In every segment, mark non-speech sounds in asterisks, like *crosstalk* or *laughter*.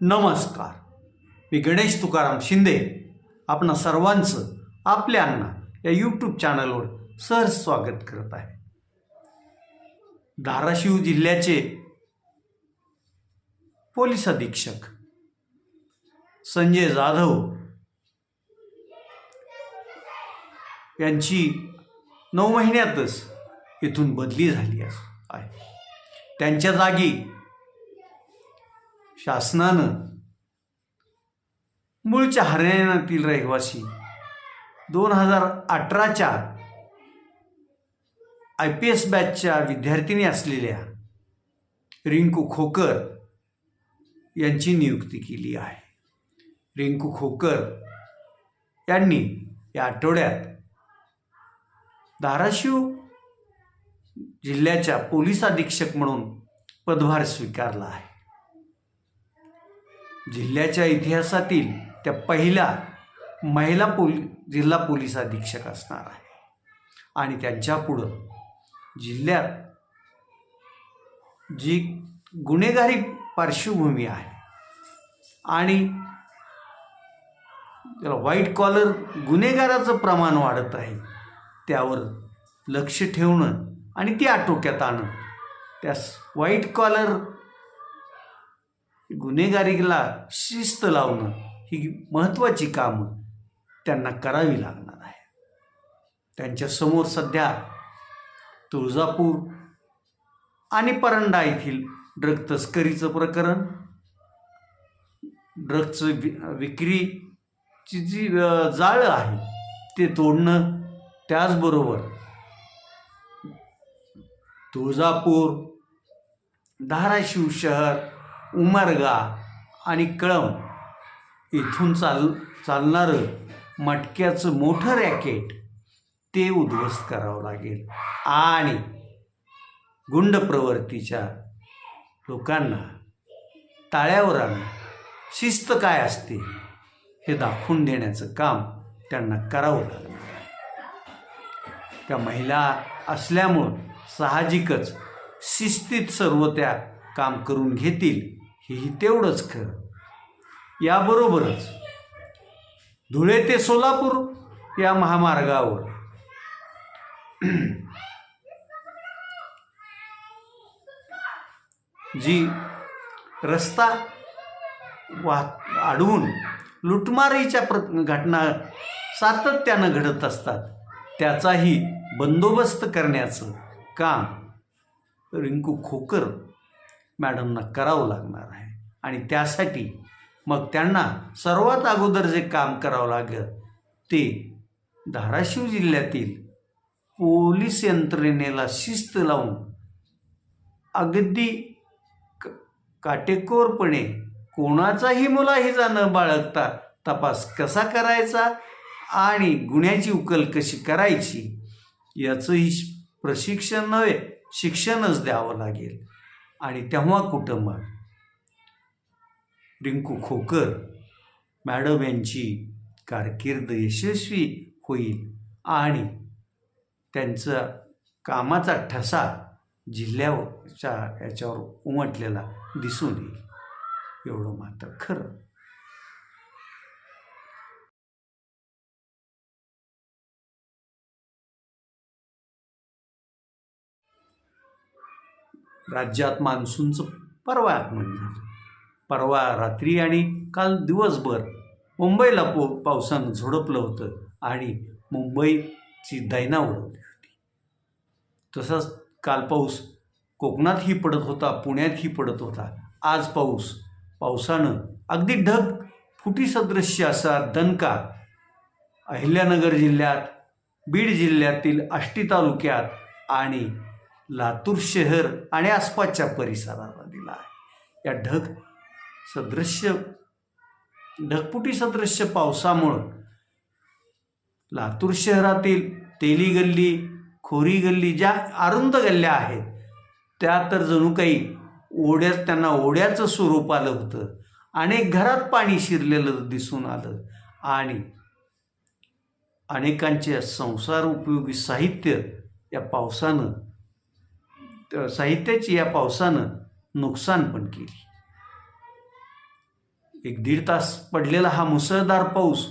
नमस्कार. मी गणेश तुकाराम शिंदे. आपणा सर्वांचं आपल्या या यूट्यूब चॅनलवर सहज स्वागत करत आहे. धाराशिव जिल्ह्याचे पोलीस अधीक्षक संजय जाधव यांची नऊ महिन्यातच इथून बदली झाली आहे. त्यांच्या जागी शासनानं मूळच्या हरियाणातील रहिवासी दोन हजार अठराच्या आय पी एस बॅचच्या विद्यार्थिनी असलेल्या रिंकू खोकर यांची नियुक्ती केली आहे. रिंकू खोकर यांनी या आठवड्यात धाराशिव जिल्ह्याच्या पोलीस अधीक्षक म्हणून पदभार स्वीकारला आहे. जिल्ह्याच्या इतिहासातील त्या पहिल्या महिला पोली जिल्हा पोलीस अधीक्षक असणार आहे. आणि त्यांच्या पुढं जिल्ह्यात जी गुन्हेगारी पार्श्वभूमी आहे आणि त्याला व्हाईट कॉलर गुन्हेगाराचं प्रमाण वाढत आहे त्यावर लक्ष ठेवणं आणि ती आटोक्यात आणणं त्या व्हाईट कॉलर गुन्हेगारीला शिस्त लावणं ही महत्त्वाची कामं त्यांना करावी लागणार आहे. त्यांच्यासमोर सध्या तुळजापूर आणि परंडा येथील ड्रग तस्करीचं प्रकरण ड्रगचं वि विक्रीची जी जाळं आहे ते तोडणं त्याचबरोबर तुळजापूर धाराशिव शहर उमरगा आणि कळंब. इथून चाल चालणारं मटक्याचं मोठं रॅकेट ते उद्ध्वस्त करावं लागेल. आणि गुंड प्रवृत्तीच्या लोकांना टाळ्यावर आणून शिस्त काय असते हे दाखवून देण्याचं काम त्यांना करावं लागणार त्या महिला असल्यामुळं साहजिकच शिस्तीत सर्व त्या काम करून घेतील हेही तेवढंच खरं. याबरोबरच धुळे ते सोलापूर या महामार्गावर *clears throat* जी रस्ता वा अडवून लुटमारीच्या प्र घटना सातत्यानं घडत असतात त्याचाही बंदोबस्त करण्याचं काम रिंकू खोकर मॅडमना करावं लागणार आहे. आणि त्यासाठी मग त्यांना सर्वात अगोदर जे काम करावं लागेल ते धाराशिव जिल्ह्यातील पोलीस यंत्रणेला शिस्त लावून अगदी क- काटेकोरपणे कोणाचाही मुलाहिजा न बाळगता तपास कसा करायचा आणि गुन्ह्याची उकल कशी करायची याचंही प्रशिक्षण नव्हे शिक्षणच द्यावं लागेल. आणि तेव्हा कुठं मग? रिंकू खोकर मॅडम यांची कारकीर्द यशस्वी होईल आणि त्यांचा कामाचा ठसा जिल्ह्याच्या याच्यावर उमटलेला दिसून येईल. एवढं मात्र खरं. राज्यात मान्सूनचं परवा आगमन झालं. परवा रात्री आणि काल दिवसभर मुंबईला पो पावसानं झोडपलं होतं आणि मुंबईची दैना उडवली होती. तसंच काल पाऊस कोकणातही पडत होता पुण्यातही पडत होता. आज पाऊस पावसानं अगदी ढग फुटीसदृश्य असा दणका अहिल्यानगर जिल्ह्यात बीड जिल्ह्यातील आष्टी तालुक्यात आणि लातूर शहर आणि आसपासच्या परिसराला दिला आहे. या ढग सदृश्य ढगपुटी सदृश्य पावसामुळं लातूर शहरातील तेली गल्ली खोरी गल्ली ज्या अरुंद गल्ल्या आहेत त्या तर जणू काही ओढ्यात त्यांना ओढ्याचं स्वरूप आलं होतं. अनेक घरात पाणी शिरलेलं दिसून आलं आणि अनेकांचे संसार उपयोगी साहित्य या पावसानं साहित्याची या पावसानं नुकसान पण केली. एक दीड तास पडलेला हा मुसळधार पाऊस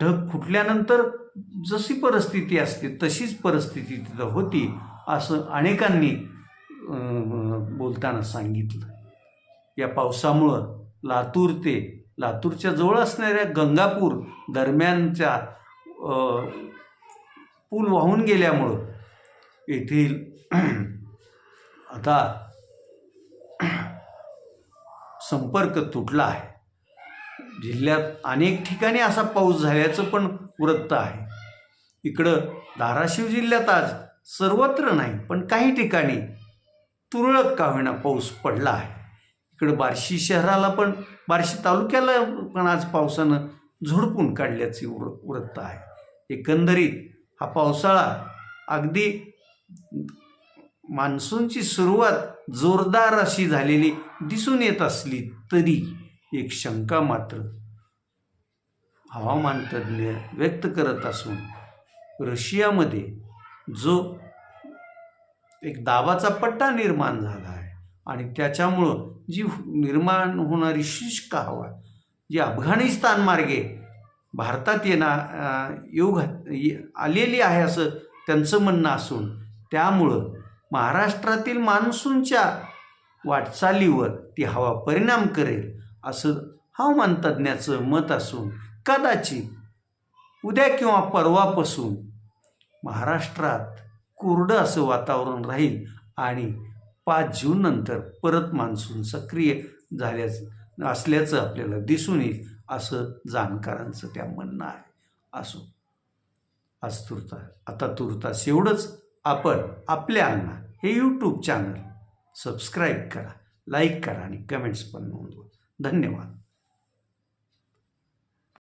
ढग फुटल्यानंतर जशी परिस्थिती असते तशीच परिस्थिती तिथं होती असं अनेकांनी बोलताना सांगितलं. या पावसामुळं लातूर ते लातूरच्या जवळ असणाऱ्या गंगापूर दरम्यानच्या पूल वाहून गेल्यामुळं येथील आता संपर्क तुटला आहे. जिल्ह्यात अनेक ठिकाणी असा पाऊस झाल्याचं पण वृत्त आहे. इकडं धाराशिव जिल्ह्यात आज सर्वत्र नाही पण काही ठिकाणी तुरळक का होईना पाऊस पडला आहे. इकडं बार्शी शहराला पण बार्शी तालुक्याला पण आज पावसानं झोडपून काढल्याचे वृ वृत्त आहे. एकंदरीत हा पावसाळा अगदी मान्सूनची सुरुवात जोरदार अशी झालेली दिसून येत असली तरी एक शंका मात्र हवामान तज्ज्ञ व्यक्त करत असून रशियामध्ये जो एक दाबाचा पट्टा निर्माण झाला आहे आणि त्याच्यामुळं जी निर्माण होणारी शुष्क हवा जी अफगाणिस्तान मार्गे भारतात येणार येऊ घात आलेली आहे असं त्यांचं म्हणणं असून त्यामुळं महाराष्ट्रातील मान्सूनच्या वाटचालीवर ती हवा परिणाम करेल असं हवामान तज्ज्ञाचं मत असून कदाचित उद्या किंवा परवापासून महाराष्ट्रात कोरडं असं वातावरण राहील आणि पाच जून नंतर परत मान्सून सक्रिय झाल्याचं असल्याचं आपल्याला दिसून येईल असं जाणकारांचं त्या म्हणणं आहे. असो. आज तुर्ता आता तुर्तास एवढंच. आपण आपल्या अण्णा हे यूट्यूब चॅनल सबस्क्राईब करा लाईक करा आणि कमेंट्स पण नोंदवा. धन्यवाद.